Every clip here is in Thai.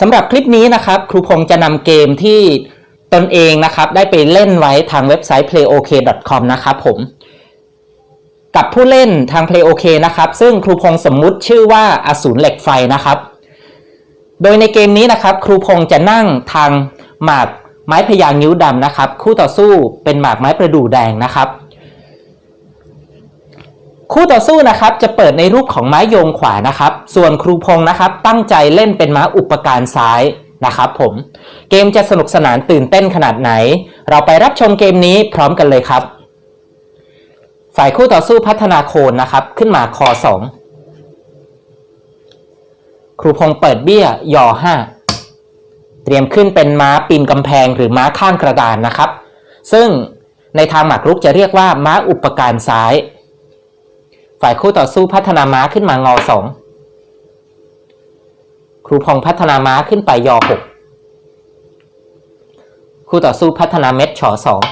สำหรับคลิปนี้นะครับครูพงษ์จะนำเกมที่ตนเองนะครับได้ไปเล่นไว้ทางเว็บไซต์ playok.com นะครับผม กับผู้เล่นทาง playok นะครับ ซึ่งครูพงษ์สมมุติชื่อว่าอสูรเหล็กไฟนะครับ โดยในเกมนี้นะครับครูพงษ์จะนั่งทางหมากไม้พยางนิ้วดำนะครับ คู่ต่อสู้เป็นหมากไม้ประดู่แดงนะครับ คู่ต่อสู้นะครับจะเปิดในรูปของไม้โยงขวานะครับ ส่วนครูพงษ์นะครับตั้งใจเล่นเป็นม้าอุปการซ้ายนะครับผม เกมจะสนุกสนานตื่นเต้นขนาดไหน เราไปรับชมเกมนี้พร้อมกันเลยครับ ฝ่ายคู่ต่อสู้พัฒนาโคนนะครับ ขึ้นมาคอสองครูพงษ์เปิดเบี้ยยอห้าเตรียมขึ้นเป็นม้าปีนกำแพงหรือม้าข้างกระดานนะครับ ซึ่งในทางหมากรุกจะเรียกว่าม้าอุปการซ้าย ฝ่ายคู่ต่อสู้พัฒนาม้าขึ้นมางอสองครูพงษ์พัฒนาม้าขึ้นไปยอหกคู่ต่อสู้พัฒนาเม็ดชอสอง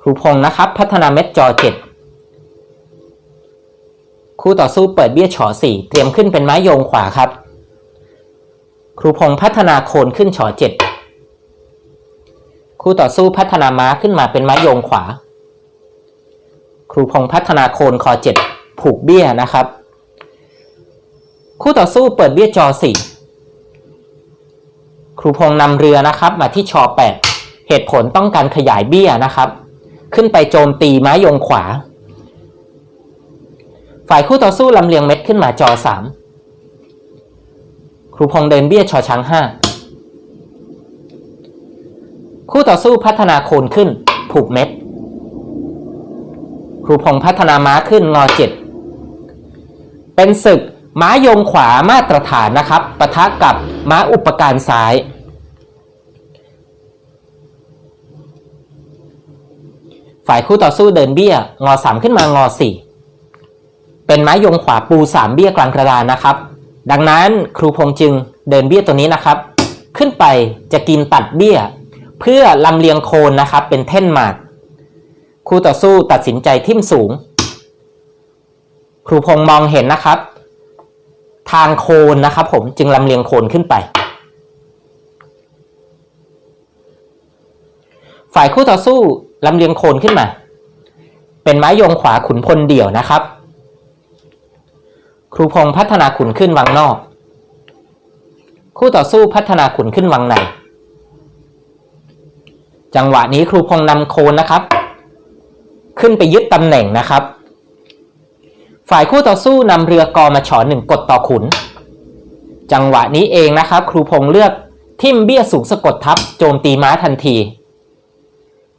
ครูพงษ์นะครับ พัฒนาเม็ดจอเจ็ดคู่ต่อสู้เปิดเบี้ยฉอสี่เตรียมขึ้นเป็นไม้โยงขวาครับ ครูพงษ์พัฒนาโคนขึ้นฉอเจ็ดคู่ต่อสู้พัฒนาม้าขึ้นมาเป็นไม้โยงขวา ครูพงษ์พัฒนาโคนคอเจ็ดผูกเบี้ยนะครับ คู่ต่อสู้เปิดเบี้ยจอสี่ครูพงษ์นำเรือนะครับมาที่ชอแปดเหตุผลต้องการขยายเบี้ยนะครับ ขึ้นไปโจมตีไม้ยงขวา ฝ่ายคู่ต่อสู้ลำเลียงเม็ดขึ้นมาจอสามครูพงษ์เดินเบี้ยชอช้างห้าคู่ต่อสู้พัฒนาโคนขึ้นผูกเม็ด รูพงษ์พัฒนาม้าขึ้นงอเจ็ดเป็นศึกม้ายงขวามาตรฐานนะครับปะทะกับม้าอุปการซ้าย ฝ่ายคู่ต่อสู้เดินเบี้ย งอสามขึ้นมางอสี่เป็นไม้โยงขวาปูสามเบี้ยกลางกระดานนะครับ ดังนั้นครูพงษ์จึงเดินเบี้ยตัวนี้นะครับ ขึ้นไปจะกินตัดเบี้ย เพื่อลำเลียงโคนนะครับเป็นเท่นหมาก คู่ต่อสู้ตัดสินใจทิ่มสูง ครูพงมองเห็นนะครับ ทางโคนนะครับ ผมจึงลำเลียงโคนขึ้นไป ฝ่ายคู่ต่อสู้ลำเลียงโคนขึ้นมา เป็นไม้ยงขวาขุนพลเดี่ยวนะครับ ครูพงพัฒนาขุนขึ้นวังนอก คู่ต่อสู้พัฒนาขุนขึ้นวังในจังหวะนี้ครูพงนำโคนนะครับ ขึ้นไปยึดตำแหน่งนะครับ ฝ่ายคู่ต่อสู้นำเรือกอมาฉอหนึ่งกดต่อขุน จังหวะนี้เองนะครับ ครูพงษ์เลือกทิมเบี้ยสูงสะกดทับโจมตีม้าทันที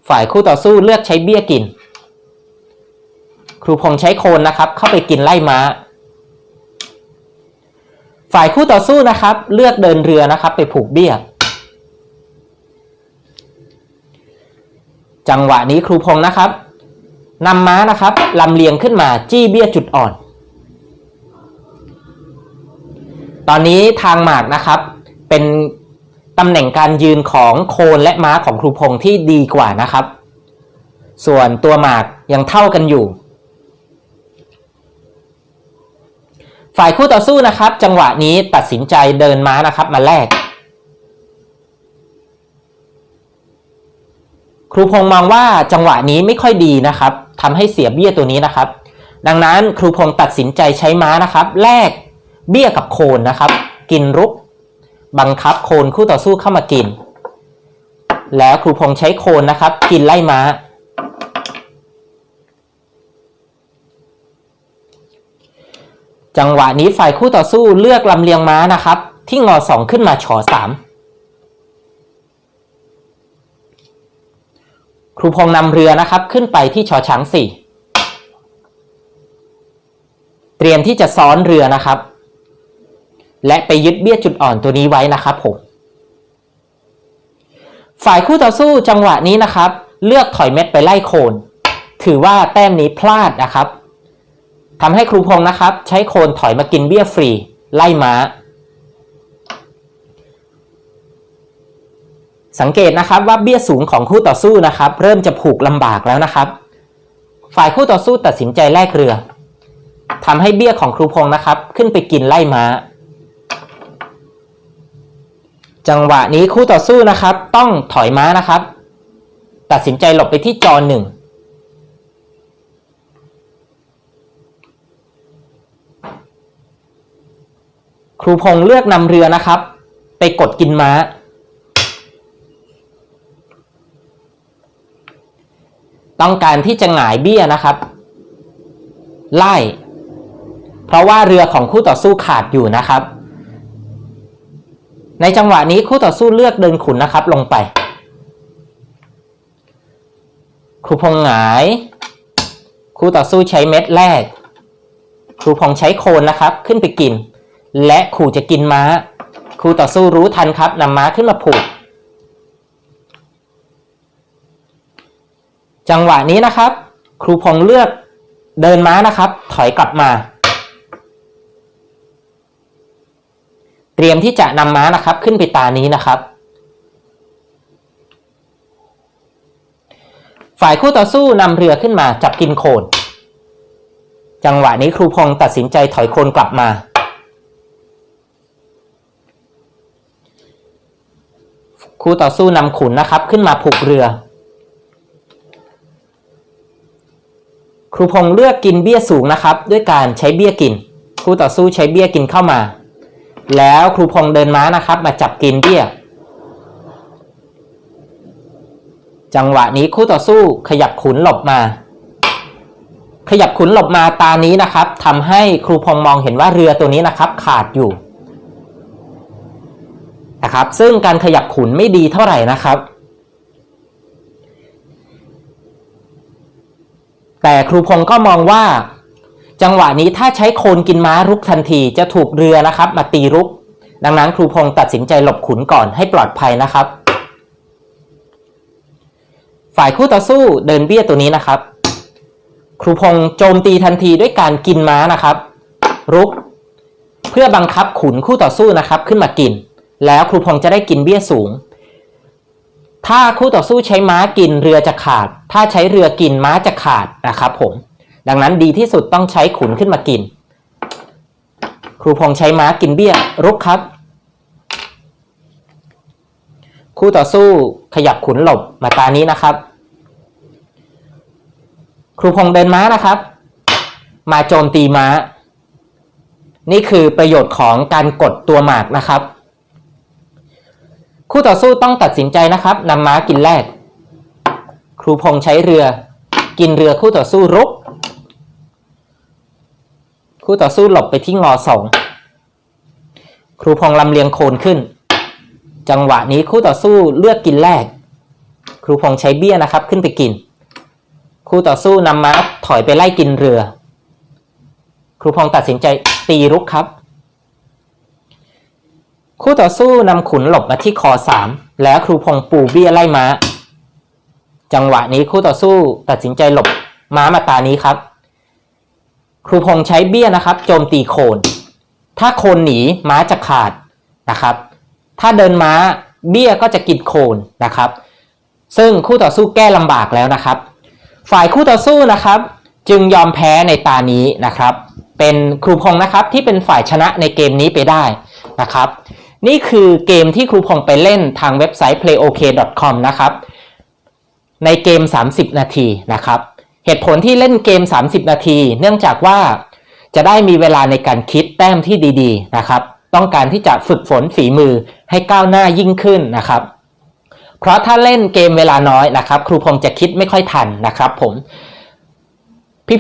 ฝ่ายคู่ต่อสู้เลือกใช้เบี้ยกิน ครูพงษ์ใช้โคนนะครับ เข้าไปกินไล่ม้า ฝ่ายคู่ต่อสู้นะครับ เลือกเดินเรือนะครับ ไปผูกเบี้ยจังหวะนี้ครูพงษ์นะครับ นำม้านะครับลำเลียงขึ้นมาจี้เบี้ยจุดอ่อน ตอนนี้ทางหมากนะครับ เป็นตำแหน่งการยืนของโคนและม้าของครูพงษ์ที่ดีกว่านะครับ ส่วนตัวหมากยังเท่ากันอยู่ ฝ่ายคู่ต่อสู้นะครับ จังหวะนี้ตัดสินใจเดินม้านะครับมาแลกครูพงษ์มองว่าจังหวะนี้ไม่ค่อยดีนะครับ ทำให้เสียเบี้ยตัวนี้นะครับ ดังนั้นครูพงษ์ตัดสินใจใช้ม้านะครับ แลกเบี้ยกับโคนนะครับ กินรุก บังคับโคนคู่ต่อสู้เข้ามากิน แล้วครูพงษ์ใช้โคนนะครับ กินไล่ม้า จังหวะนี้ฝ่ายคู่ต่อสู้เลือกลำเลียงม้านะครับ ที่งอสองขึ้นมาฉอสาม ครูพงษ์นำเรือนะครับขึ้นไปที่ชอช้างสี่เตรียมที่จะซ้อนเรือนะครับ และไปยึดเบี้ยจุดอ่อนตัวนี้ไว้นะครับผมฝ่ายคู่ต่อสู้จังหวะนี้นะครับ เลือกถอยเม็ดไปไล่โคน ถือว่าแต้มนี้พลาดนะครับทำให้ครูพงษ์นะครับ ใช้โคนถอยมากินเบี้ยฟรี ไล่ม้า สังเกตนะครับว่าเบี้ยสูงของคู่ต่อสู้นะครับ เริ่มจะผูกลำบากแล้วนะครับ ฝ่ายคู่ต่อสู้ตัดสินใจแลกเรือทำให้เบี้ยของครูพงษ์นะครับ ขึ้นไปกินไล่ม้า จังหวะนี้คู่ต่อสู้นะครับ ต้องถอยม้านะครับ ตัดสินใจหลบไปที่จอหนึ่งครูพงษ์เลือกนำเรือนะครับ ไปกดกินม้า ต้องการที่จะหงายเบี้ยนะครับ ไล่ เพราะว่าเรือของคู่ต่อสู้ขาดอยู่นะครับ ในจังหวะนี้คู่ต่อสู้เลือกเดินขุนนะครับ ลงไป ครูพงหงาย คู่ต่อสู้ใช้เม็ดแรก ครูพงใช้โคนนะครับ ขึ้นไปกิน และขู่จะกินม้า ครูต่อสู้รู้ทันครับนำม้าขึ้นมาผูก จังหวะนี้นะครับ ครูพงเลือกเดินม้านะครับ ถอยกลับมา เตรียมที่จะนำม้านะครับ ขึ้นไปตานี้นะครับ ฝ่ายคู่ต่อสู้นำเรือขึ้นมาจับกินโคน จังหวะนี้ครูพงตัดสินใจถอยโคนกลับมา คู่ต่อสู้นำขุนนะครับ ขึ้นมาผูกเรือ ครูพงษ์เลือกกินเบี้ยสูงนะครับ ด้วยการใช้เบี้ยกิน คู่ต่อสู้ใช้เบี้ยกินเข้ามา แล้วครูพงษ์เดินม้านะครับ มาจับกินเบี้ย จังหวะนี้คู่ต่อสู้ขยับขุนหลบมา ขยับขุนหลบมาตานี้นะครับทำให้ครูพงษ์มองเห็นว่าเรือตัวนี้นะครับ ขาดอยู่นะครับ ซึ่งการขยับขุนไม่ดีเท่าไหร่นะครับ แต่ครูพงษ์ก็มองว่า จังหวะนี้ถ้าใช้โคนกินม้ารุกทันทีจะถูกเรือนะครับ มาตีรุก ดังนั้นครูพงษ์ตัดสินใจหลบขุนก่อนให้ปลอดภัยนะครับ ฝ่ายคู่ต่อสู้เดินเบี้ยตัวนี้นะครับ ครูพงษ์โจมตีทันทีด้วยการกินม้านะครับ รุก เพื่อบังคับขุนคู่ต่อสู้นะครับ ขึ้นมากิน แล้วครูพงษ์จะได้กินเบี้ยสูง ถ้าคู่ต่อสู้ใช้ม้ากินเรือจะขาด ถ้าใช้เรือกินม้าจะขาดนะครับผม ดังนั้นดีที่สุดต้องใช้ขุนขึ้นมากิน ครูพงษ์ใช้ม้ากินเบี้ยรุกครับ คู่ต่อสู้ขยับขุนหลบมาตานี้นะครับ ครูพงษ์เดินม้านะครับ มาโจมตีม้า นี่คือประโยชน์ของการกดตัวหมากนะครับ คู่ต่อสู้ต้องตัดสินใจนะครับนำม้ากินแรก ครูพงษ์ใช้เรือ กินเรือคู่ต่อสู้รุก คู่ต่อสู้หลบไปที่งอสองครูพงษ์ลำเลียงโคนขึ้น จังหวะนี้คู่ต่อสู้เลือกกินแรก ครูพงษ์ใช้เบี้ยนะครับขึ้นไปกิน คู่ต่อสู้นำม้าถอยไปไล่กินเรือ ครูพงษ์ตัดสินใจตีรุกครับ คู่ต่อสู้นำขุนหลบมาที่คอสามแล้วครูพงปูเบี้ยไล่ม้า จังหวะนี้คู่ต่อสู้ตัดสินใจหลบม้ามาตานี้ครับ ครูพงใช้เบี้ยนะครับ โจมตีโคน ถ้าโคนหนีม้าจะขาดนะครับ ถ้าเดินม้าเบี้ยก็จะกินโคนนะครับ ซึ่งคู่ต่อสู้แก้ลำบากแล้วนะครับ ฝ่ายคู่ต่อสู้นะครับ จึงยอมแพ้ในตานี้นะครับ เป็นครูพงนะครับที่เป็นฝ่ายชนะในเกมนี้ไปได้นะครับ นี่คือเกมที่ครูพงษ์ไปเล่นทางเว็บไซต์ playok.com นะครับ ในเกม 30 นาทีนะครับ เหตุผลที่เล่นเกม 30 นาที เนื่องจากว่าจะได้มีเวลาในการคิดแต้มที่ดีๆนะครับ ต้องการที่จะฝึกฝนฝีมือให้ก้าวหน้ายิ่งขึ้นนะครับ เพราะถ้าเล่นเกมเวลาน้อยนะครับ ครูพงษ์จะคิดไม่ค่อยทันนะครับผม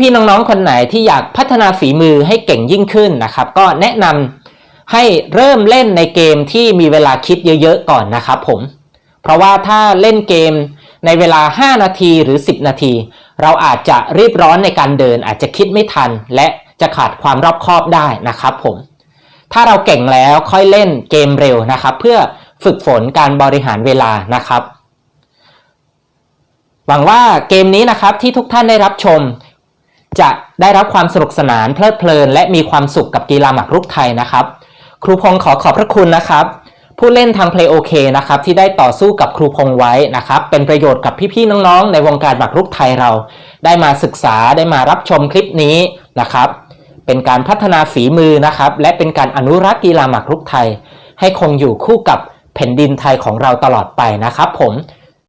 พี่ๆน้องๆคนไหนที่อยากพัฒนาฝีมือให้เก่งยิ่งขึ้นนะครับ ก็แนะนำ ให้เริ่มเล่นในเกมที่มีเวลาคิดเยอะๆก่อนนะครับผม เพราะว่าถ้าเล่นเกมในเวลา 5 นาทีหรือ 10 นาที เราอาจจะรีบร้อนในการเดิน อาจจะคิดไม่ทัน และจะขาดความรอบคอบได้นะครับผม ถ้าเราเก่งแล้วค่อยเล่นเกมเร็วนะครับ เพื่อฝึกฝนการบริหารเวลานะครับ หวังว่าเกมนี้นะครับที่ทุกท่านได้รับชม จะได้รับความสนุกสนานเพลิดเพลิน และมีความสุขกับกีฬาหมากรุกไทยนะครับ ครูพงศ์ขอขอบพระคุณนะครับ ผู้เล่นทาง Play OK นะครับที่ได้ต่อสู้กับครูพงศ์ไว้นะครับเป็นประโยชน์กับพี่ๆน้องๆ ในวงการหมากรุกไทยเรา ได้มาศึกษาได้มารับชมคลิปนี้นะครับ เป็นการพัฒนาฝีมือนะครับและเป็นการอนุรักษ์กีฬาหมากรุกไทย ให้คงอยู่คู่กับแผ่นดินไทยของเราตลอดไปนะครับผม